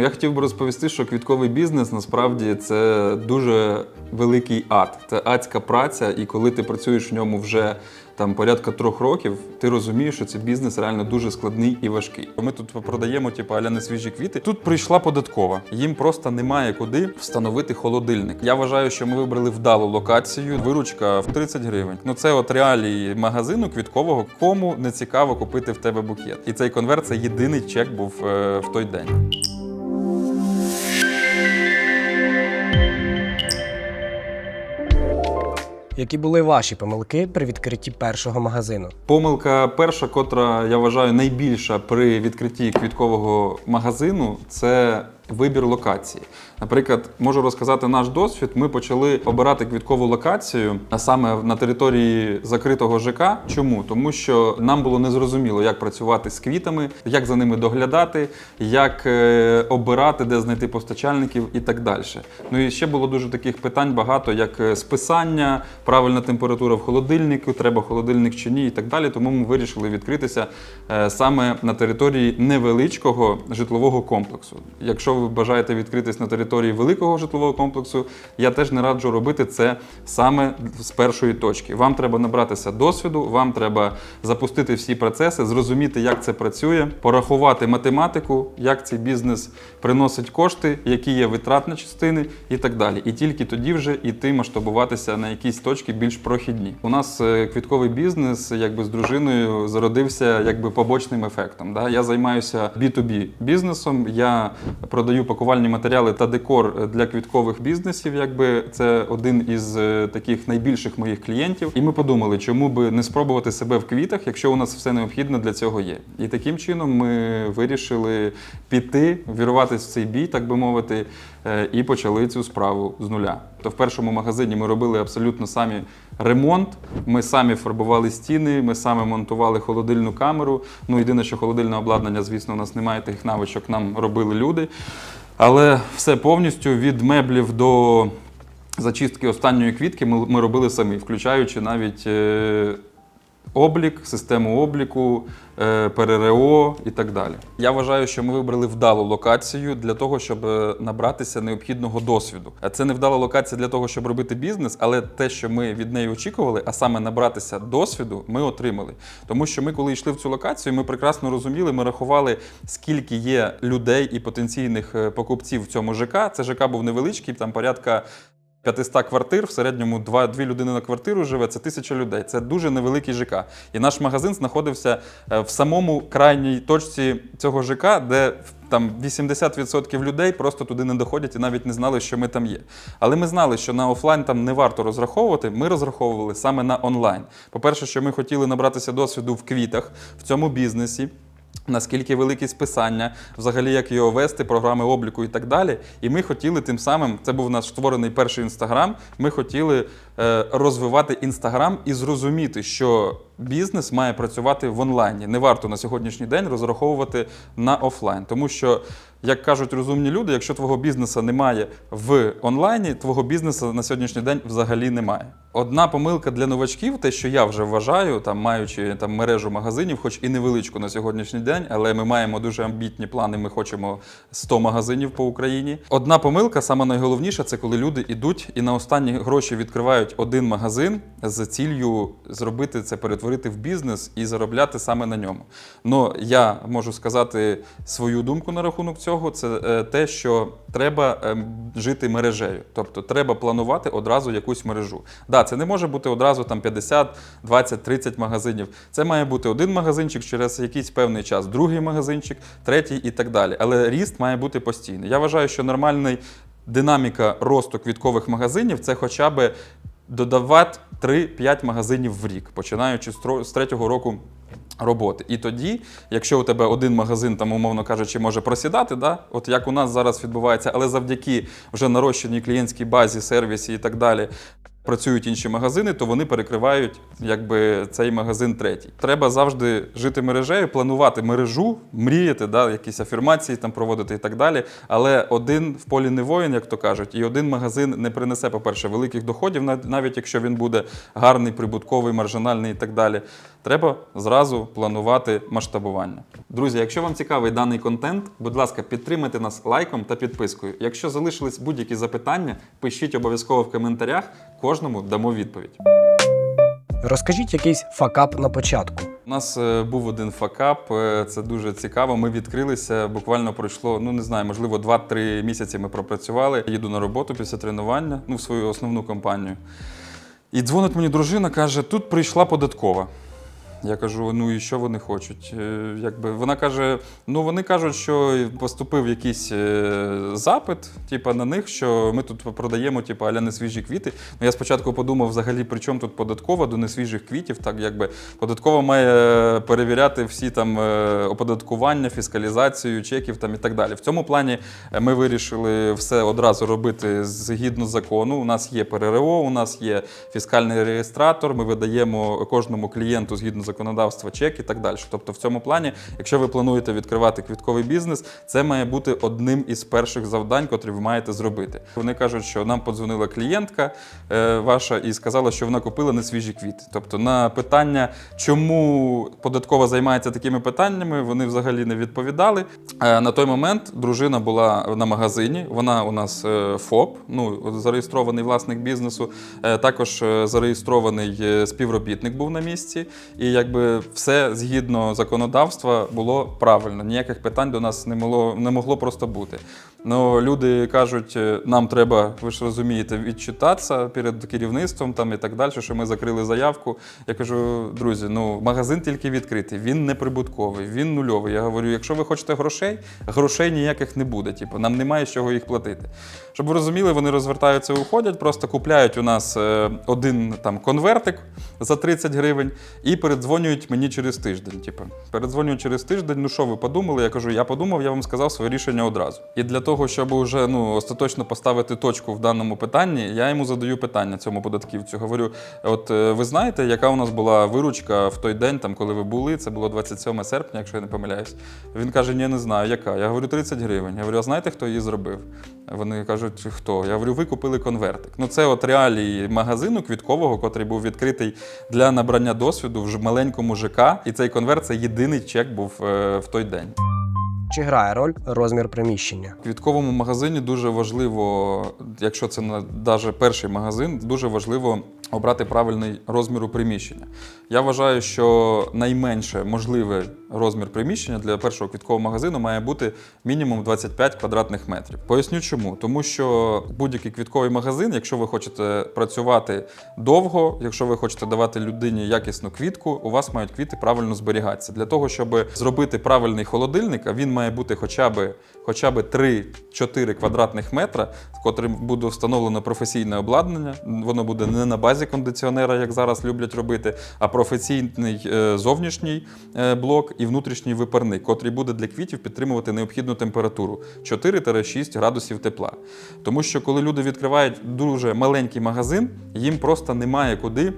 Я хотів би розповісти, що квітковий бізнес насправді це дуже великий ад. Це адська праця, і коли ти працюєш в ньому вже там порядка трьох років, ти розумієш, що цей бізнес реально дуже складний і важкий. Ми тут продаємо, типу, аля не свіжі квіти. Тут прийшла податкова. Їм просто немає куди встановити холодильник. Я вважаю, що ми вибрали вдалу локацію. Виручка в 30 гривень. Ну це от реалії магазину квіткового, кому не цікаво купити в тебе букет. І цей конверт це єдиний чек був е, в той день. Які були ваші помилки при відкритті першого магазину? Помилка перша, котра я вважаю найбільша при відкритті квіткового магазину, це вибір локації. Наприклад, можу розказати наш досвід. Ми почали обирати квіткову локацію, а саме на території закритого ЖК. Чому? Тому що нам було незрозуміло, як працювати з квітами, як за ними доглядати, як е, обирати, де знайти постачальників і так далі. Ну і ще було дуже таких питань багато, як е, списання, правильна температура в холодильнику, треба холодильник чи ні, і так далі. Тому ми вирішили відкритися е, саме на території невеличкого житлового комплексу. Якщо ви бажаєте відкритись на території великого житлового комплексу, я теж не раджу робити це саме з першої точки. Вам треба набратися досвіду, вам треба запустити всі процеси, зрозуміти, як це працює, порахувати математику, як цей бізнес приносить кошти, які є витратні частини і так далі. І тільки тоді вже йти масштабуватися на якісь точки більш прохідні. У нас е, квітковий бізнес, якби з дружиною, зародився якби побочним ефектом. Да? Я займаюся B2B бізнесом. Я продаю пакувальні матеріали та декор для квіткових бізнесів. Якби це один із е, таких найбільших моїх клієнтів. І ми подумали, чому би не спробувати себе в квітах, якщо у нас все необхідне для цього є. І таким чином ми вирішили піти, вірватися в цей бій, так би мовити, і почали цю справу з нуля. То в першому магазині ми робили абсолютно самі ремонт. Ми самі фарбували стіни, ми самі монтували холодильну камеру. Ну, єдине, що холодильне обладнання, звісно, у нас немає тих навичок, нам робили люди. Але все повністю від меблів до зачистки останньої квітки ми, ми робили самі, включаючи навіть е, облік, систему обліку, е, ПРРО і так далі. Я вважаю, що ми вибрали вдалу локацію для того, щоб е, набратися необхідного досвіду. А Це не вдала локація для того, щоб робити бізнес, але те, що ми від неї очікували, а саме набратися досвіду, ми отримали. Тому що ми, коли йшли в цю локацію, ми прекрасно розуміли, ми рахували, скільки є людей і потенційних е, покупців в цьому ЖК. Це ЖК був невеличкий, там порядка 500 квартир, в середньому 2, 2 людини на квартиру живе, це тисяча людей. Це дуже невеликий ЖК. І наш магазин знаходився е, в самому крайній точці цього ЖК, де там 80% людей просто туди не доходять і навіть не знали, що ми там є. Але ми знали, що на офлайн там не варто розраховувати. Ми розраховували саме на онлайн. По-перше, що ми хотіли набратися досвіду в квітах в цьому бізнесі. Наскільки великі списання, взагалі як його вести, програми обліку і так далі. І ми хотіли тим самим, це був наш створений перший інстаграм. Ми хотіли е, розвивати інстаграм і зрозуміти, що бізнес має працювати в онлайні. Не варто на сьогоднішній день розраховувати на офлайн, тому що. Як кажуть розумні люди, якщо твого бізнесу немає в онлайні, твого бізнесу на сьогоднішній день взагалі немає. Одна помилка для новачків, те, що я вже вважаю, там маючи там мережу магазинів, хоч і невеличку на сьогоднішній день, але ми маємо дуже амбітні плани. Ми хочемо 100 магазинів по Україні. Одна помилка, саме найголовніша, це коли люди йдуть і на останні гроші відкривають один магазин з ціллю зробити це, перетворити в бізнес і заробляти саме на ньому. Ну я можу сказати свою думку на рахунок цього цього це е, те, що треба ем, жити мережею. Тобто треба планувати одразу якусь мережу. Да, це не може бути одразу там 50, 20, 30 магазинів. Це має бути один магазинчик через якийсь певний час, другий магазинчик, третій і так далі. Але ріст має бути постійний. Я вважаю, що нормальний динаміка росту квіткових магазинів це хоча б додавати 3-5 магазинів в рік, починаючи з третього року роботи. І тоді, якщо у тебе один магазин, там, умовно кажучи, може просідати, да? от як у нас зараз відбувається, але завдяки вже нарощеній клієнтській базі, сервісі і так далі. Працюють інші магазини, то вони перекривають якби цей магазин третій. Треба завжди жити мережею, планувати мережу, мріяти, да, якісь афірмації там проводити і так далі. Але один в полі не воїн, як то кажуть, і один магазин не принесе, по-перше, великих доходів, нав- навіть якщо він буде гарний, прибутковий, маржинальний і так далі. Треба зразу планувати масштабування. Друзі, якщо вам цікавий даний контент, будь ласка, підтримайте нас лайком та підпискою. Якщо залишились будь-які запитання, пишіть обов'язково в коментарях, кожному дамо відповідь. Розкажіть якийсь факап на початку. У нас е, був один факап, е, це дуже цікаво. Ми відкрилися, буквально пройшло, ну не знаю, можливо, 2-3 місяці ми пропрацювали. Їду на роботу після тренування, ну, в свою основну компанію. І дзвонить мені дружина, каже: тут прийшла податкова. Я кажу: ну і що вони хочуть? Е, Якби вона каже: ну вони кажуть, що поступив якийсь е, запит, типа на них, що ми тут продаємо, типа аля несвіжі квіти. Ну я спочатку подумав, взагалі, при чому тут податкова до несвіжих квітів. Так якби податкова має перевіряти всі там е, оподаткування, фіскалізацію, чеків там і так далі. В цьому плані ми вирішили все одразу робити згідно закону. У нас є ПРРО, у нас є фіскальний реєстратор. Ми видаємо кожному клієнту згідно законодавства чек і так далі. Тобто, в цьому плані, якщо ви плануєте відкривати квітковий бізнес, це має бути одним із перших завдань, котрі ви маєте зробити. Вони кажуть, що нам подзвонила клієнтка е, ваша і сказала, що вона купила несвіжі квіти. Тобто, на питання, чому податкова займається такими питаннями, вони взагалі не відповідали. Е, на той момент дружина була на магазині. Вона у нас е, ФОП, ну зареєстрований власник бізнесу. Також зареєстрований співробітник був на місці. І якби все згідно законодавства було правильно. Ніяких питань до нас не могло, не могло просто бути. Ну, люди кажуть, е, нам треба, ви ж розумієте, відчитатися перед керівництвом там і так далі, що ми закрили заявку. Я кажу, друзі, ну магазин тільки відкритий, він не прибутковий, він нульовий. Я говорю, якщо ви хочете грошей, грошей ніяких не буде. Типу, нам немає з чого їх платити. Щоб ви розуміли, вони розвертаються, і уходять, просто купляють у нас е, один там конвертик за 30 гривень і передзвонюють мені через тиждень. Типу, передзвонюють через тиждень. Ну що ви подумали? Я кажу, я подумав, я вам сказав своє рішення одразу. І для щоб уже ну остаточно поставити точку в даному питанні, я йому задаю питання цьому податківцю. Говорю: от е, ви знаєте, яка у нас була виручка в той день, там коли ви були? Це було 27 серпня, якщо я не помиляюсь. Він каже: Ні, не знаю, яка. Я говорю, 30 гривень. Я говорю, а знаєте, хто її зробив? Вони кажуть, хто? Я говорю, ви купили конвертик. Ну це от реалії магазину квіткового, котрий був відкритий для набрання досвіду в маленькому ЖК. І цей конверт це єдиний чек був е, в той день. Чи грає роль розмір приміщення? В квітковому магазині дуже важливо, якщо це навіть перший магазин, дуже важливо обрати правильний розмір у приміщення. Я вважаю, що найменше можливий розмір приміщення для першого квіткового магазину має бути мінімум 25 квадратних метрів. Поясню чому. Тому що будь-який квітковий магазин, якщо ви хочете працювати довго, якщо ви хочете давати людині якісну квітку, у вас мають квіти правильно зберігатися. Для того, щоб зробити правильний холодильник, а він має бути хоча б, хоча б 3-4 квадратних метра, в котрим буде встановлено професійне обладнання. Воно буде не на базі кондиціонера, як зараз люблять робити, а професійний е, зовнішній е, блок і внутрішній випарник, котрий буде для квітів підтримувати необхідну температуру 4-6 градусів тепла. Тому що коли люди відкривають дуже маленький магазин, їм просто немає куди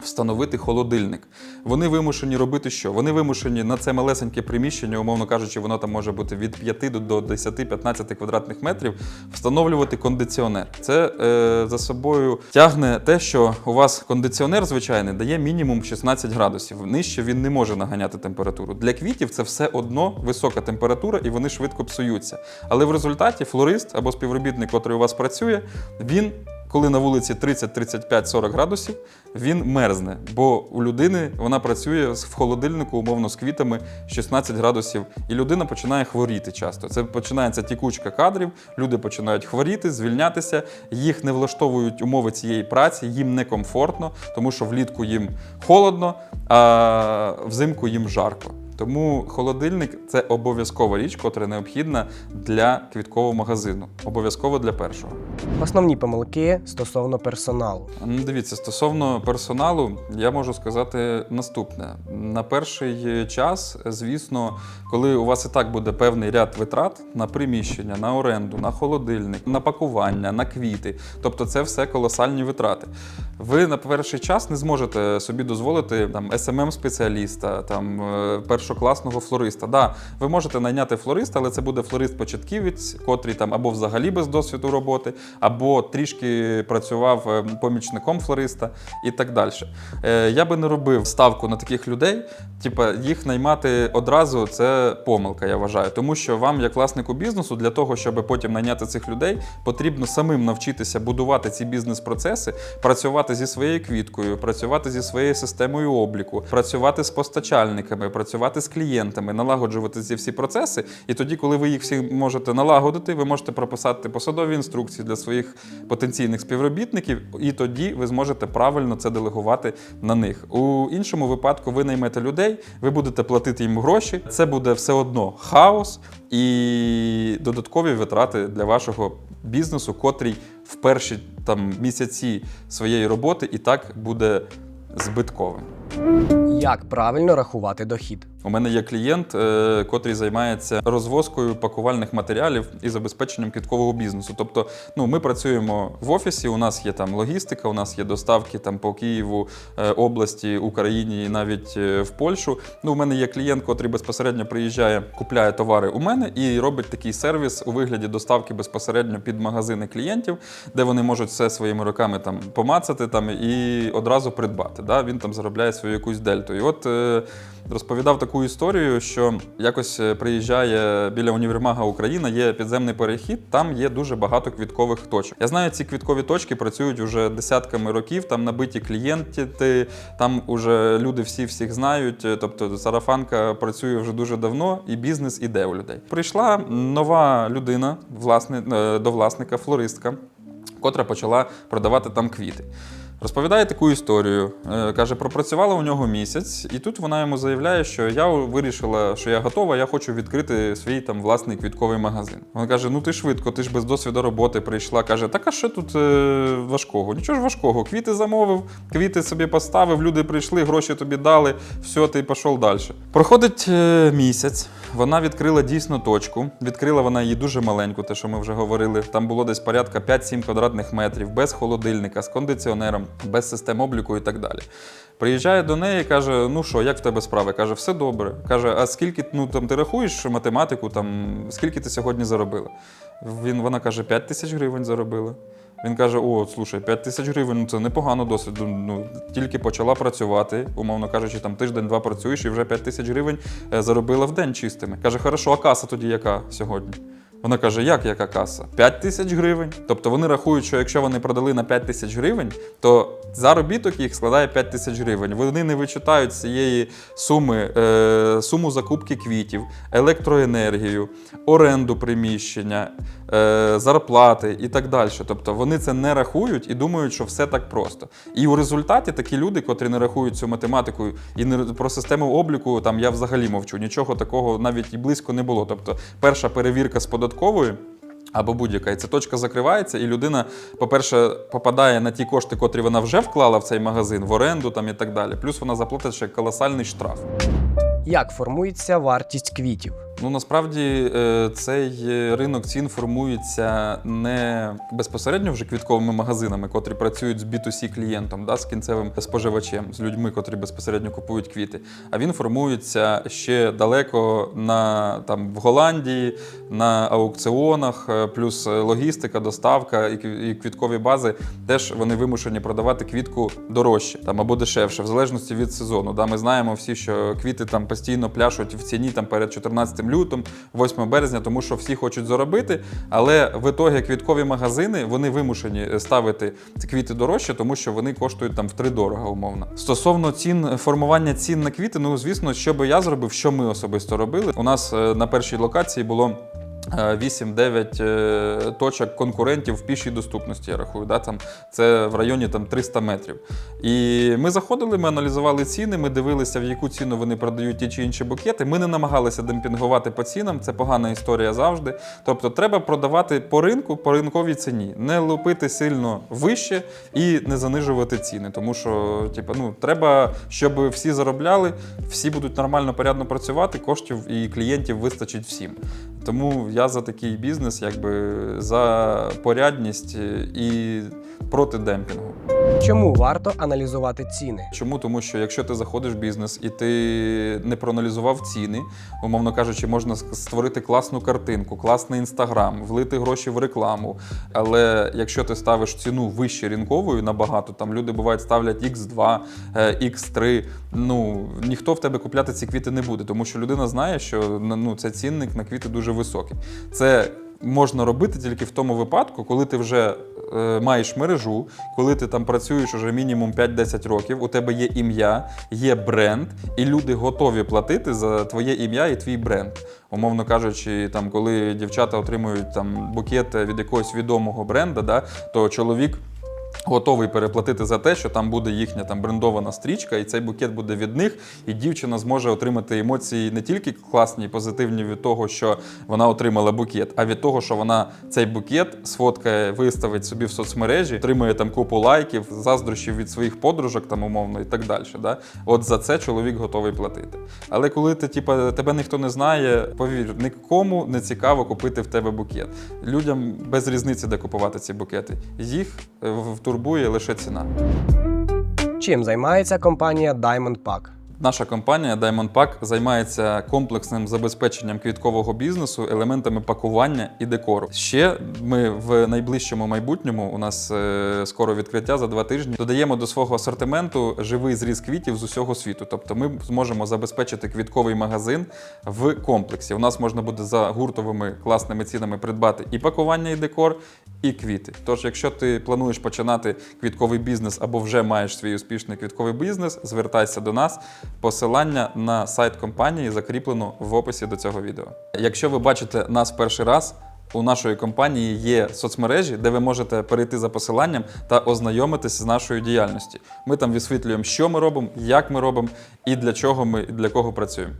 встановити холодильник. Вони вимушені робити що? Вони вимушені на це малесеньке приміщення, умовно кажучи, воно там може бути від 5 до- до 10-15 квадратних метрів, встановлювати кондиціонер. Це е, за собою тягне те, що у вас кондиціонер звичайний дає мінімум 16 градусів. Нижче він не може наганяти температуру. Для квітів це все одно висока температура і вони швидко псуються. Але в результаті флорист або співробітник, який у вас працює, він коли на вулиці 30, 35, 40 градусів, він мерзне, бо у людини вона працює в холодильнику, умовно, з квітами 16 градусів, і людина починає хворіти часто. Це починається тікучка кадрів, люди починають хворіти, звільнятися, їх не влаштовують умови цієї праці, їм некомфортно, тому що влітку їм холодно, а взимку їм жарко. Тому холодильник це обов'язкова річ, котра необхідна для квіткового магазину. Обов'язково для першого. Основні помилки стосовно персоналу. Ну, Дивіться, стосовно персоналу, я можу сказати наступне: на перший час, звісно, коли у вас і так буде певний ряд витрат на приміщення, на оренду, на холодильник, на пакування, на квіти, тобто це все колосальні витрати. Ви на перший час не зможете собі дозволити там smm спеціаліста, там е, першого першокласного флориста. Да, ви можете найняти флориста, але це буде флорист-початківець, котрий там або взагалі без досвіду роботи, або трішки працював е, помічником флориста і так далі. Е, Я би не робив ставку на таких людей. Типа їх наймати одразу це помилка, я вважаю. Тому що вам, як власнику бізнесу, для того, щоб потім найняти цих людей, потрібно самим навчитися будувати ці бізнес-процеси, працювати зі своєю квіткою, працювати зі своєю системою обліку, працювати з постачальниками, працювати з клієнтами, налагоджувати ці всі процеси. І тоді, коли ви їх всі можете налагодити, ви можете прописати посадові інструкції для своїх потенційних співробітників, і тоді ви зможете правильно це делегувати на них. У іншому випадку ви наймете людей, ви будете платити їм гроші. Це буде все одно хаос і додаткові витрати для вашого бізнесу, котрий в перші там місяці своєї роботи і так буде збитковим. Як правильно рахувати дохід? У мене є клієнт, е, котрий займається розвозкою пакувальних матеріалів і забезпеченням квіткового бізнесу. Тобто, ну ми працюємо в офісі. У нас є там логістика, у нас є доставки там по Києву, е, області, Україні і навіть е, в Польщу. Ну, у мене є клієнт, котрий безпосередньо приїжджає, купляє товари у мене і робить такий сервіс у вигляді доставки безпосередньо під магазини клієнтів, де вони можуть все своїми руками там помацати там і одразу придбати. Да? Він там заробляє свою якусь дельту. І от е, розповідав таку історію, що якось е, приїжджає біля універмага Україна, є підземний перехід, там є дуже багато квіткових точок. Я знаю, ці квіткові точки працюють вже десятками років, там набиті клієнти, там уже люди всі всіх знають. е, Тобто сарафанка працює вже дуже давно, і бізнес іде у людей. Прийшла нова людина, власне, е, до власника, флористка, котра почала продавати там квіти. Розповідає таку історію. Е, Каже, пропрацювала у нього місяць, і тут вона йому заявляє, що я вирішила, що я готова, я хочу відкрити свій там власний квітковий магазин. Вона каже: Ну ти швидко, ти ж без досвіду роботи прийшла. Каже, так а що тут е, важкого? Нічого ж важкого. Квіти замовив, квіти собі поставив, люди прийшли, гроші тобі дали, все, ти пішов далі. Проходить е, місяць. Вона відкрила дійсно точку. Відкрила вона її дуже маленьку, те, що ми вже говорили. Там було десь порядка 5-7 квадратних метрів, без холодильника, з кондиціонером, без систем обліку і так далі. Приїжджає до неї і каже: Ну що, як в тебе справи? Каже, все добре. Каже, а скільки ну там ти рахуєш математику, там скільки ти сьогодні заробила? Він вона каже, 5 тисяч гривень заробила. Він каже: О, слушай, 5 тисяч гривень ну це непогано досить. Ну тільки почала працювати, умовно кажучи, там тиждень-два працюєш і вже 5 тисяч гривень е, заробила в день чистими. Каже, хорошо, а каса тоді яка сьогодні? Вона каже, як яка каса? 5 тисяч гривень. Тобто вони рахують, що якщо вони продали на 5 тисяч гривень, то заробіток їх складає 5 тисяч гривень. Вони не вичитають з цієї суми е, суму закупки квітів, електроенергію, оренду приміщення, е, зарплати і так далі. Тобто вони це не рахують і думають, що все так просто. І у результаті такі люди, котрі не рахують цю математику і не про систему обліку, там я взагалі мовчу. Нічого такого навіть і близько не було. Тобто, перша перевірка з податкової. Або будь-яка, і ця точка закривається, і людина, по-перше, попадає на ті кошти, котрі вона вже вклала в цей магазин, в оренду там і так далі. Плюс вона заплатить ще колосальний штраф. Як формується вартість квітів? Ну насправді е, цей ринок цін формується не безпосередньо вже квітковими магазинами, котрі працюють з B2C клієнтом, да, з кінцевим споживачем, з людьми, котрі безпосередньо купують квіти. А він формується ще далеко на там в Голландії, на аукціонах, е, плюс логістика, доставка і квіткові бази теж вони вимушені продавати квітку дорожче там або дешевше, в залежності від сезону. Да, ми знаємо всі, що квіти там постійно пляшуть в ціні там перед 14 лютом, 8 березня, тому що всі хочуть заробити. Але в ітогі квіткові магазини вони вимушені ставити квіти дорожче, тому що вони коштують там в дорого, умовно. Стосовно цін формування цін на квіти, ну звісно, що би я зробив, що ми особисто робили. У нас е, на першій локації було. Е, 8-9 е, точок конкурентів в пішій доступності, я рахую. Да? Там, це в районі там, 300 метрів. І ми заходили, ми аналізували ціни, ми дивилися, в яку ціну вони продають ті чи інші букети. Ми не намагалися демпінгувати по цінам, це погана історія завжди. Тобто треба продавати по ринку, по ринковій ціні, не лупити сильно вище і не занижувати ціни. Тому що типу, ну, треба, щоб всі заробляли, всі будуть нормально, порядно працювати, коштів і клієнтів вистачить всім. Тому я за такий бізнес, якби за порядність і проти демпінгу. Чому варто аналізувати ціни? Чому? Тому що якщо ти заходиш в бізнес і ти не проаналізував ціни, умовно кажучи, можна створити класну картинку, класний інстаграм, влити гроші в рекламу. Але якщо ти ставиш ціну вище ринковою набагато, там люди бувають ставлять X2, е, X3, ну ніхто в тебе купляти ці квіти не буде, тому що людина знає, що ну, це цінник на квіти дуже високий. Це можна робити тільки в тому випадку, коли ти вже е, маєш мережу, коли ти там працюєш уже мінімум 5-10 років, у тебе є ім'я, є бренд, і люди готові платити за твоє ім'я і твій бренд. Умовно кажучи, там, коли дівчата отримують там букет від якогось відомого бренда, да, то чоловік. Готовий переплатити за те, що там буде їхня там брендована стрічка, і цей букет буде від них, і дівчина зможе отримати емоції не тільки класні і позитивні від того, що вона отримала букет, а від того, що вона цей букет сфоткає, виставить собі в соцмережі, отримує там купу лайків, заздрощів від своїх подружок, там умовно і так далі. Да? От за це чоловік готовий платити. Але коли ти, типа, тебе ніхто не знає, повір, нікому не цікаво купити в тебе букет. Людям без різниці, де купувати ці букети. Їх е, в- турбує лише ціна. Чим займається компанія Diamond Pack? Наша компанія Diamond Pack займається комплексним забезпеченням квіткового бізнесу, елементами пакування і декору. Ще ми в найближчому майбутньому, у нас е, скоро відкриття за два тижні, додаємо до свого асортименту живий зріз квітів з усього світу. Тобто ми зможемо забезпечити квітковий магазин в комплексі. У нас можна буде за гуртовими класними цінами придбати і пакування, і декор, і квіти. Тож, якщо ти плануєш починати квітковий бізнес або вже маєш свій успішний квітковий бізнес, звертайся до нас. Посилання на сайт компанії закріплено в описі до цього відео. Якщо ви бачите нас перший раз, у нашої компанії є соцмережі, де ви можете перейти за посиланням та ознайомитися з нашою діяльністю. Ми там висвітлюємо, що ми робимо, як ми робимо і для чого ми і для кого працюємо.